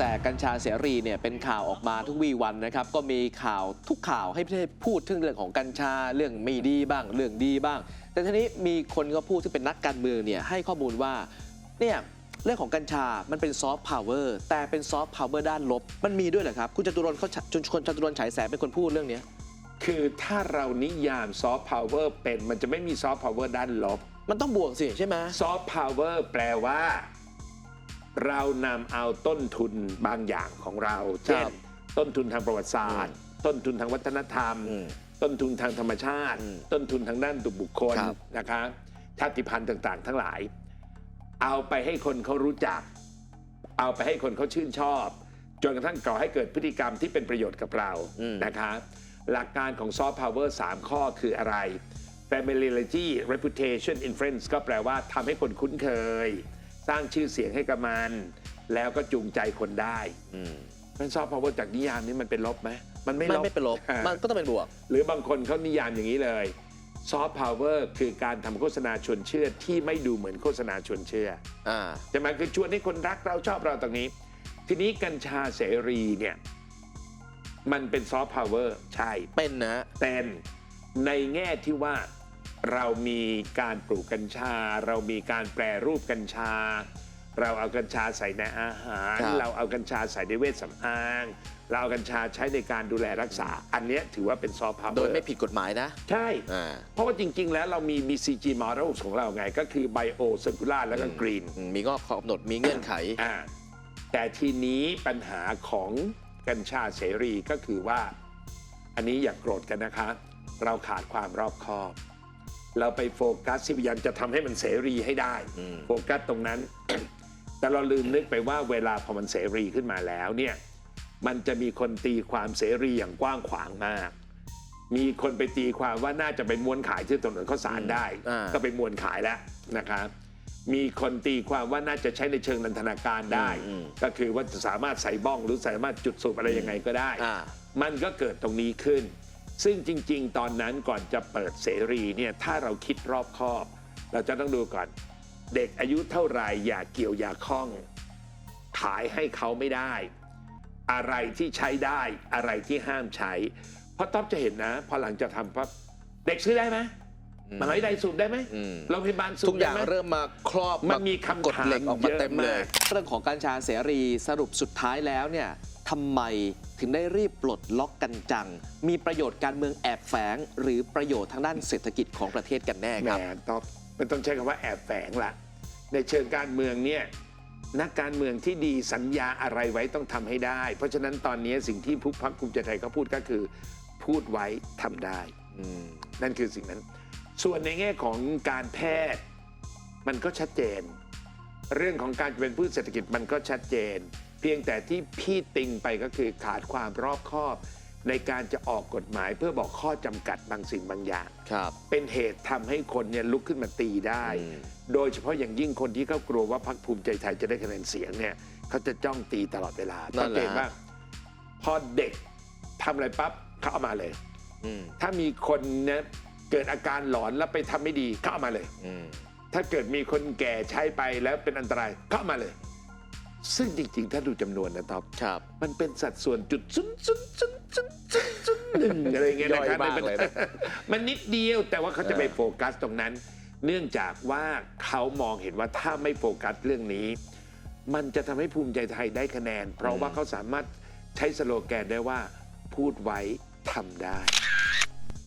แต่กัญชาเสรีเนี่ยเป็นข่าวออกมาทุกวี่วันนะครับ ก็มีข่าวทุกข่าวให้ประเทศพูดถึงเรื่องของกัญชาเรื่องไม่ดีบ้าง เรื่องดีบ้าง แต่ทีนี้มีคนก็พูดที่เป็นนักการเมืองเนี่ยให้ข้อมูลว่าเนี่ยเรื่องของกัญชา มันเป็นซอฟต์พาวเวอร์แต่เป็นซอฟต์พาวเวอร์ด้านลบ มันมีด้วยเหรอครับ คุณจตุรนต์เขาจนคนจตุรนต์ฉายแสงเป็นคนพูดเรื่องเนี้ยคือถ้าเรานิยามซอฟต์พาวเวอร์เป็นมันจะไม่มีซอฟต์พาวเวอร์ด้านลบ มันต้องบวกสิใช่ไหมซอฟต์พาวเวอร์แปลว่า เรานำเอาต้นทุนบางอย่างของเรา เช่น ต้นทุนทางประวัติศาสตร์ ต้นทุนทางวัฒนธรรมอืมต้นทุนทางธรรมชาติอืมต้นทุนทางด้านตุบุคคลครับ นะคะชาติพันธุ์ต่างๆ ทั้งหลาย เอาไปให้คนเขารู้จัก เอาไปให้คนเขาชื่นชอบ จนกระทั่งก่อให้เกิดพฤติกรรมที่เป็นประโยชน์กับเราอืมนะคะ หลักการของซอฟต์พาวเวอร์3ข้อคืออะไร familiarity reputation influence ก็แปลว่าทำให้คนคุ้นเคย สร้างชื่อเสียงให้กับมัน แล้วก็จูงใจคนได้อืมมันซอฟต์พาวเวอร์จากนิยามนี้มันเป็นลบไหมมันไม่ไม่ลบไม่เป็นลบอ่า มันก็ต้องเป็นบวก หรือบางคนเขานิยามอย่างนี้เลยซอฟต์พาวเวอร์คือการทำโฆษณาชวนเชื่อที่ไม่ดูเหมือนโฆษณาชวนเชื่ออ่า ใช่ไหมคือชวนให้คนรักเราชอบเราตรงนี้ ทีนี้กัญชาเสรีเนี่ย มันเป็นซอฟต์พาวเวอร์ใช่ เป็นนะเป็นในแง่ที่ว่า เรามีการปลูกกัญชา เรามีการแปรรูปกัญชา เราเอากัญชาใส่ในอาหาร ครับ เราเอากัญชาใส่ในเวชสำอาง เราเอากัญชาใช้ในการดูแลรักษา อันเนี้ยถือว่าเป็นซอฟต์พาวเวอร์โดยไม่ผิดกฎหมายนะ ใช่ อ่า เพราะว่าจริง ๆ แล้วเรามี BCG models ของเราไง ก็คือ Bio Circular แล้วก็ Green อืมมีข้อกำหนดมีเงื่อนไข อ่าแต่ทีนี้ปัญหาของกัญชาเสรีก็คือว่า อันนี้อย่ากโกรธกันนะคะ เราขาดความรอบคอบ เราไปโฟกัสที่พยายามจะทำให้มันเสรีให้ได้ อืม โฟกัสตรงนั้น แต่เราลืมนึกไปว่าเวลาพอมันเสรีขึ้นมาแล้วเนี่ยมันจะมีคนตีความเสรีอย่างกว้างขวางมาก มีคนไปตีความว่าน่าจะไปม้วนขายที่ถนนข้าวสารได้ อ่า ก็ไปม้วนขายแล้วนะครับ มีคนตีความว่าน่าจะใช้ในเชิงนันทนาการได้ อืมก็คือว่าจะสามารถใส่บ้องหรือสามารถจุดสูบอะไรยังไงก็ได้ อ่า มันก็เกิดตรงนี้ขึ้น ซึ่งจริง ๆ ตอนนั้นก่อนจะเปิดเสรีเนี่ยถ้าเราคิดรอบคอบ เราจะต้องดูก่อน เด็กอายุเท่าไหร่อย่าเกี่ยวอย่าคล้อง ขายให้เขาไม่ได้ อะไรที่ใช้ได้อะไรที่ห้ามใช้ เพราะต๊อบจะเห็นนะ พอหลังจะทำปั๊บเด็กซื้อได้ไหม มหาวิทยาลัยสูบได้ไหมอืม โรงพยาบาลสูทุบกอได้ย่างไหม เริ่มมาครอบมันมีคำกดเหล็กออกมาถามเต็มเลยเยอะมาก เรื่องของกัญชาเสรีสรุปสุดท้ายแล้วเนี่ยทำไมถึงได้รีบปลดล็อกกันจัง มีประโยชน์การเมืองแอบแฝง หรือประโยชน์ทางด้านเศรษฐกิจของประเทศกันแน่แหมครับต๊อบมันต้องใช้คำว่าแอบแฝงละในเชิงการเมืองเนี่ยนักการเมืองที่ดีสัญญาอะไรไว้ต้องทำให้ได้ เพราะฉะนั้นตอนนี้สิ่งที่ผู้พักภูมิใจไทยเขาพูดก็คือ พูดไว้ทำได้อืมนั่นคือสิ่งนั้น ส่วนในแง่ของการแพทย์มันก็ชัดเจน เรื่องของการเป็นพืชเศรษฐกิจมันก็ชัดเจน เพียงแต่ที่พี่ติงไปก็คือขาดความรอบคอบ ในการจะออกกฎหมายเพื่อบอกข้อจำกัดบางสิ่งบางอย่าง ครับ เป็นเหตุทำให้คนเนี่ยลุกขึ้นมาตีได้ อืม โดยเฉพาะอย่างยิ่งคนที่เขากลัวว่าพรรคภูมิใจไทยจะได้คะแนนเสียงเนี่ยเขาจะจ้องตีตลอดเวลานั่สันงแหละ เกตว่าพอเด็กทำอะไรปั๊บเขาเอามาเลย อืม ถ้ามีคนเนี่ย เกิดอาการหลอนแล้วไปทำไม่ดีเขาเอามาเลยอืมถ้าเกิดมีคนแก่ใช้ไปแล้วเป็นอันตรายเขาเอามาเลย ซึ่งจริงๆ ถ้าดูจำนวนนะท็อปครับมันเป็นสัดส่วนจุดซุนซุนซุนซุนซุนซุนหนึ่งอะไรอย่างเงี้ยย่นะอยครับมากเลยนะมันนิดเดียวแต่ว่าเขาจะไปเออโฟกัสตรงนั้น เนื่องจากว่าเขามองเห็นว่าถ้าไม่โฟกัสเรื่องนี้ มันจะทำให้ภูมิใจไทยได้คะแนน เพราะว่าเขาสามารถใช้สโลแกนได้ว่าพูดไว้ทำได้